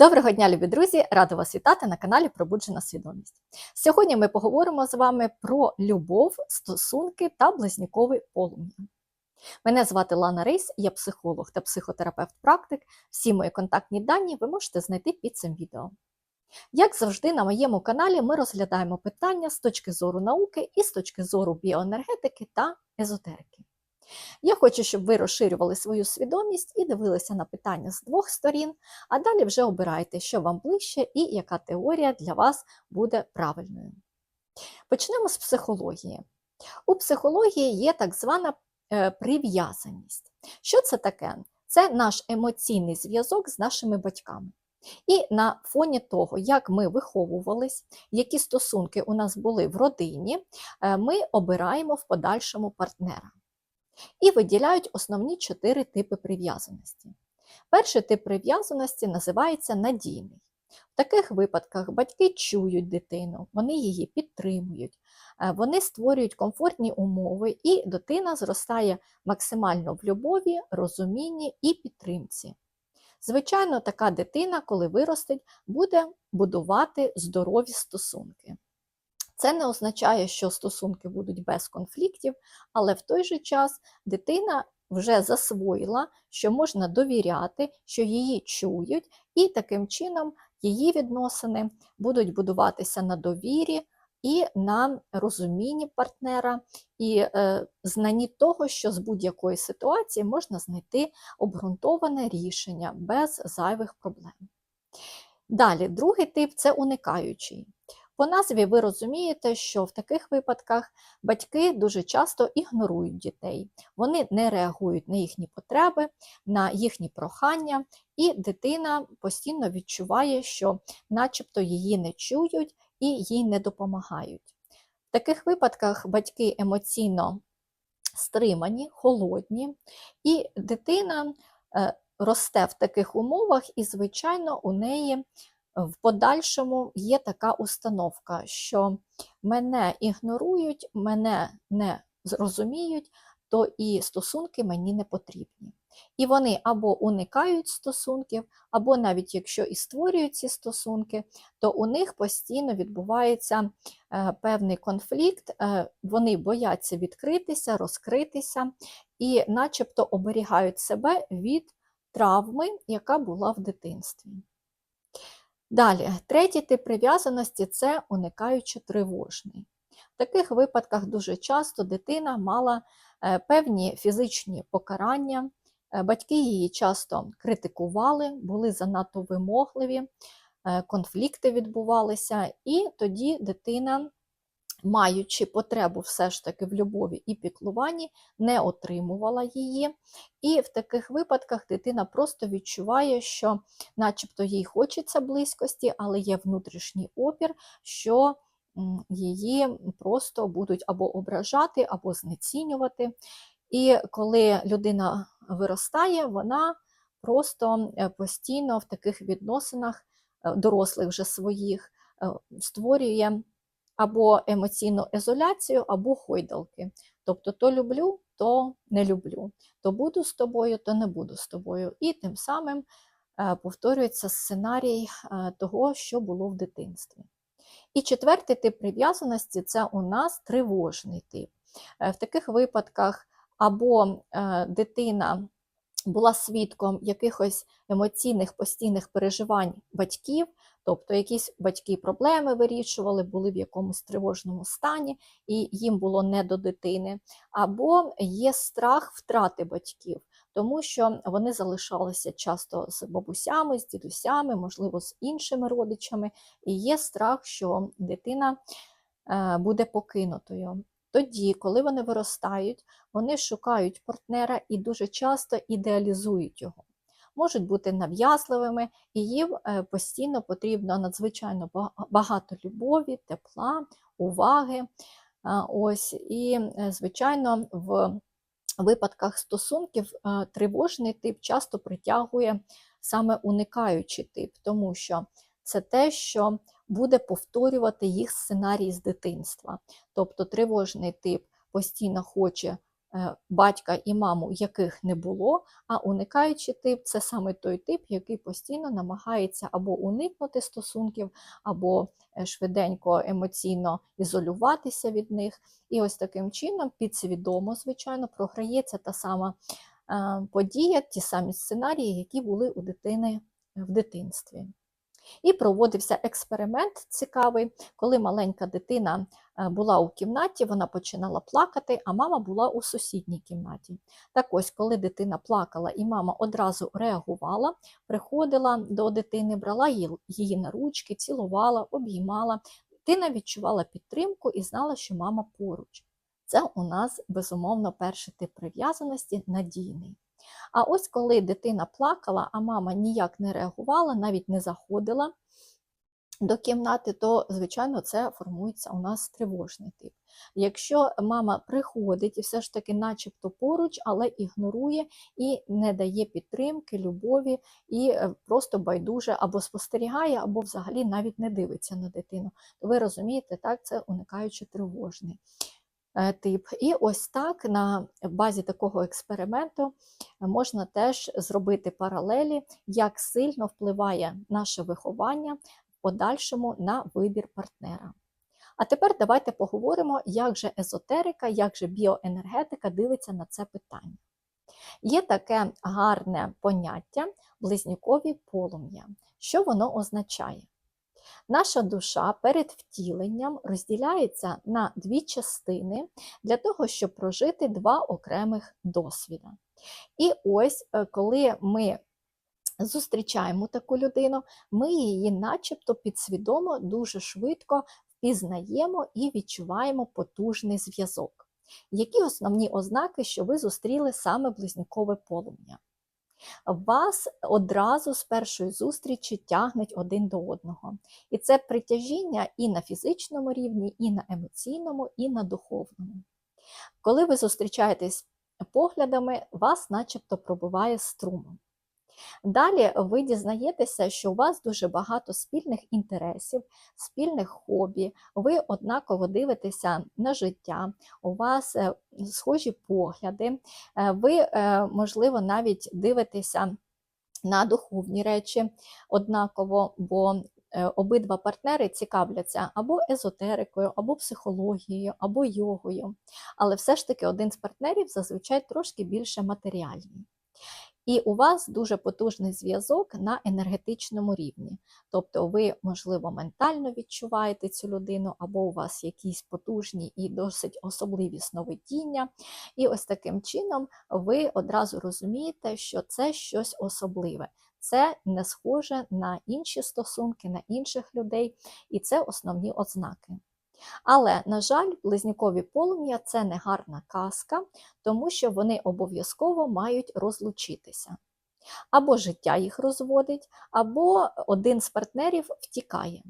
Доброго дня, любі друзі! Рада вас вітати на каналі Пробуджена свідомість. Сьогодні ми поговоримо з вами про любов, стосунки та близнюковий полум'я. Мене звати Лана Рейс, я психолог та психотерапевт-практик. Всі мої контактні дані ви можете знайти під цим відео. Як завжди, на моєму каналі ми розглядаємо питання з точки зору науки і з точки зору біоенергетики та езотерики. Я хочу, щоб ви розширювали свою свідомість і дивилися на питання з двох сторін, а далі вже обирайте, що вам ближче і яка теорія для вас буде правильною. Почнемо з психології. У психології є так звана е, прив'язаність. Що це таке? Це наш емоційний зв'язок з нашими батьками. І на фоні того, як ми виховувались, які стосунки у нас були в родині, е, ми обираємо в подальшому партнера і виділяють основні чотири типи прив'язаності. Перший тип прив'язаності називається надійний. В таких випадках батьки чують дитину, вони її підтримують, е, вони створюють комфортні умови, і дитина зростає максимально в любові, розумінні і підтримці. Звичайно, така дитина, коли виростить, буде будувати здорові стосунки. Це не означає, що стосунки будуть без конфліктів, але в той же час дитина вже засвоїла, що можна довіряти, що її чують, і таким чином її відносини будуть будуватися на довірі і на розумінні партнера, і е, знанні того, що з будь-якої ситуації можна знайти обґрунтоване рішення без зайвих проблем. Далі, другий тип це уникаючий. По назві ви розумієте, що в таких випадках батьки дуже часто ігнорують дітей, вони не реагують на їхні потреби, на їхні прохання, і дитина постійно відчуває, що начебто її не чують і їй не допомагають. В таких випадках батьки емоційно стримані, холодні, і дитина е, росте в таких умовах, і, звичайно, у неї в подальшому є така установка, що мене ігнорують, мене не зрозуміють, то і стосунки мені не потрібні. І вони або уникають стосунків, або навіть якщо і створюють ці стосунки, то у них постійно відбувається е, певний конфлікт, е, вони бояться відкритися, розкритися і начебто оберігають себе від травми, яка була в дитинстві. Далі, третій тип прив'язаності це уникаючи тривожний. В таких випадках дуже часто дитина мала е, певні фізичні покарання, е, батьки її часто критикували, були занадто вимогливі, е, конфлікти відбувалися, і тоді дитина маючи потребу все ж таки в любові і піклуванні, не отримувала її. І в таких випадках дитина просто відчуває, що начебто їй хочеться близькості, але є внутрішній опір, що її просто будуть або ображати, або знецінювати. І коли людина виростає, вона просто е, постійно в таких відносинах е, дорослих вже своїх е, створює або емоційну ізоляцію, або хойдалки. Тобто то люблю, то не люблю, то буду з тобою, то не буду з тобою. І тим самим е, повторюється сценарій е, того, що було в дитинстві. І четвертий тип прив'язаності це у нас тривожний тип. Е, в таких випадках або дитина була свідком якихось емоційних постійних переживань батьків, тобто якісь батьки проблеми вирішували, були в якомусь тривожному стані, і їм було не до дитини, або є страх втрати батьків. Тому що вони залишалися часто з бабусями, з дідусями, можливо, з іншими родичами, і є страх, що дитина е, буде покинутою. Тоді, коли вони виростають, вони шукають партнера і дуже часто ідеалізують його. Можуть бути нав'язливими, і їм е, постійно потрібно надзвичайно багато любові, тепла, уваги. Ось, І, е, звичайно, в випадках стосунків е, тривожний тип часто притягує саме уникаючий тип, тому що це те, що буде повторювати їх сценарій з дитинства. Тобто тривожний тип постійно хоче батька і маму, яких не було, а уникаючий тип це саме той тип, який постійно намагається або уникнути стосунків, або е, швиденько емоційно ізолюватися від них. І ось таким чином, підсвідомо, звичайно, програється та сама е, подія, ті самі сценарії, які були у дитини в дитинстві. І проводився експеримент цікавий, коли маленька дитина е, була у кімнаті, вона починала плакати, а мама була у сусідній кімнаті. Так ось, коли дитина плакала і мама одразу реагувала, приходила до дитини, брала її, її на ручки, цілувала, обіймала. Дитина відчувала підтримку і знала, що мама поруч. Це у нас безумовно перший тип прив'язаності надійний. А ось коли дитина плакала, а мама ніяк не реагувала, навіть не заходила до кімнати, то, звичайно, це формується у нас тривожний тип. Якщо мама приходить і все ж таки, начебто поруч, але ігнорує і не дає підтримки, любові, і е, просто байдуже або спостерігає, або взагалі навіть не дивиться на дитину, то ви розумієте, так, це уникаючи тривожний тип. І ось так на базі такого експерименту можна теж зробити паралелі, як сильно впливає наше виховання в подальшому на вибір партнера. А тепер давайте поговоримо, як же езотерика, як же біоенергетика дивиться на це питання. Є таке гарне поняття близнюкові полум'я. Що воно означає? Наша душа перед втіленням розділяється на дві частини для того, щоб прожити два окремих досвіда. І ось е, коли ми зустрічаємо таку людину, ми її, начебто, підсвідомо дуже швидко впізнаємо і відчуваємо потужний зв'язок. Які основні ознаки, що ви зустріли саме близнюкове полум'я? Вас одразу з першої зустрічі тягнуть один до одного. І це притяжіння і на фізичному рівні, і на емоційному, і на духовному. Коли ви зустрічаєтесь поглядами, вас начебто пробиває струмом. Далі ви дізнаєтеся, що у вас дуже багато спільних інтересів, спільних хобі, ви однаково дивитеся на життя, у вас е, схожі погляди, е, ви, е, можливо, навіть дивитеся на духовні речі однаково, бо обидва партнери цікавляться або езотерикою, або психологією, або йогою. Але все ж таки один з партнерів зазвичай трошки більше матеріальний. І у вас дуже потужний зв'язок на енергетичному рівні. Тобто ви, можливо, ментально відчуваєте цю людину, або у вас якісь потужні і досить особливі сновидіння. І ось таким чином ви одразу розумієте, що це щось особливе. Це не схоже на інші стосунки, на інших людей, і це основні ознаки. Але, на жаль, близнюкові полум'я це не гарна казка, тому що вони обов'язково мають розлучитися. Або життя їх розводить, або один з партнерів втікає.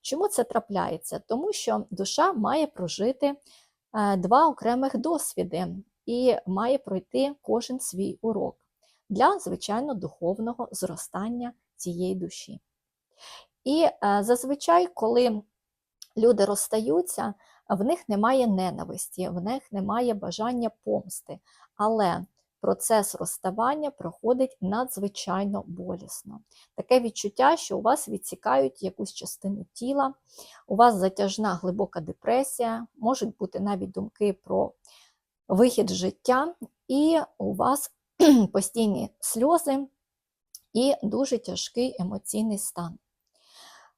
Чому це трапляється? Тому що душа має прожити е, два окремих досвіди і має пройти кожен свій урок для, звичайно, духовного зростання цієї душі. І е, зазвичай, коли люди розстаються, в них немає ненависті, в них немає бажання помсти. Але процес розставання проходить надзвичайно болісно. Таке відчуття, що у вас відсікають якусь частину тіла, у вас затяжна глибока депресія, можуть бути навіть думки про вихід з життя, і у вас постійні сльози і дуже тяжкий емоційний стан.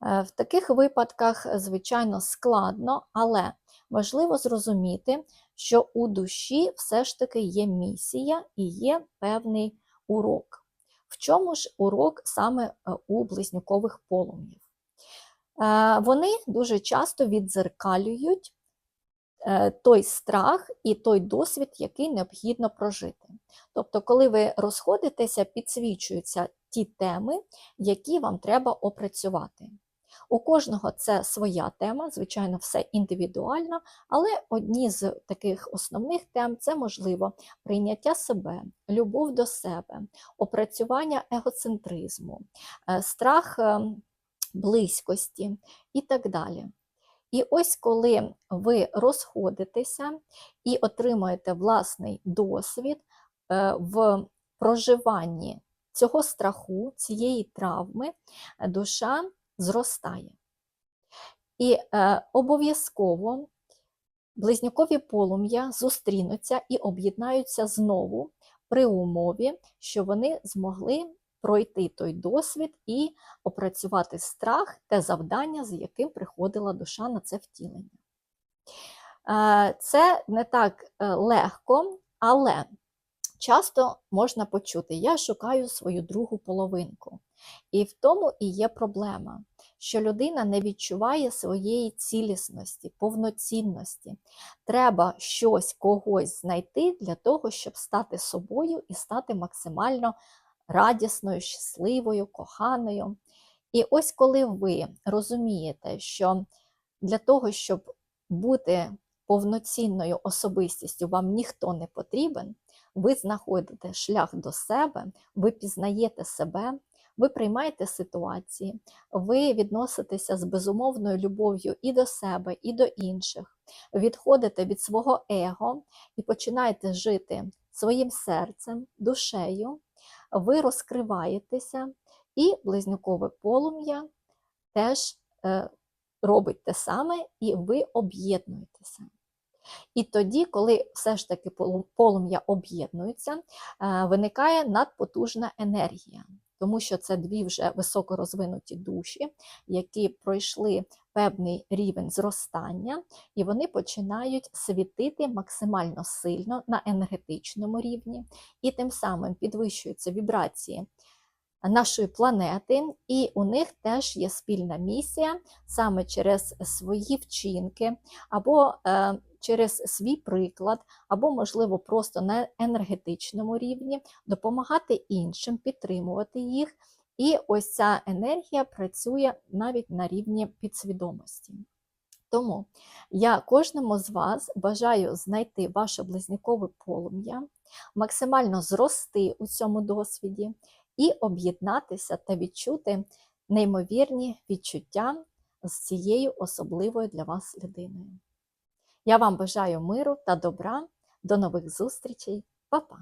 Е, в таких випадках, е, звичайно, складно, але важливо зрозуміти, що у душі все ж таки є місія і є певний урок. В чому ж урок саме е, у близнюкових полум'їв? Вони дуже часто віддзеркалюють той страх і той досвід, який необхідно прожити. Тобто, коли ви розходитеся, підсвічуються ті теми, які вам треба опрацювати. У кожного це своя тема, звичайно, все індивідуально, але одні з таких основних тем це можливо прийняття себе, любов до себе, опрацювання егоцентризму, е, страх ем, близькості і так далі. І ось коли ви розходитеся і отримуєте власний досвід е, в проживанні цього страху, цієї травми, е, душа зростає. І е, обов'язково близнюкові полум'я зустрінуться і об'єднаються знову при умові, що вони змогли пройти той досвід і опрацювати страх, те завдання, з яким приходила душа на це втілення. Е, Це не так е, легко, але часто можна почути: я шукаю свою другу половинку. І в тому і є проблема, що людина не відчуває своєї цілісності, повноцінності. Треба щось когось знайти для того, щоб стати собою і стати максимально радісною, щасливою, коханою. І ось коли ви розумієте, що для того, щоб бути повноцінною особистістю, вам ніхто не потрібен, ви знаходите шлях до себе, ви пізнаєте себе, ви приймаєте ситуації, ви відноситеся з безумовною любов'ю і до себе, і до інших, відходите від свого его і починаєте жити своїм серцем, душею, ви розкриваєтеся, і близнюкове полум'я теж е, робить те саме, і ви об'єднуєтеся. І тоді, коли все ж таки полум'я об'єднуються, е, виникає надпотужна енергія, тому що це дві вже високорозвинуті душі, які пройшли певний рівень зростання, і вони починають світити максимально сильно на енергетичному рівні, і тим самим підвищуються вібрації нашої планети, і у них теж є спільна місія саме через свої вчинки, або е, через свій приклад, або, можливо, просто на енергетичному рівні допомагати іншим, підтримувати їх. І ось ця енергія працює навіть на рівні підсвідомості. Тому я кожному з вас бажаю знайти ваше близнюкове полум'я, максимально зрости у цьому досвіді і об'єднатися та відчути неймовірні відчуття з цією особливою для вас людиною. Я вам бажаю миру та добра. До нових зустрічей, Па-па!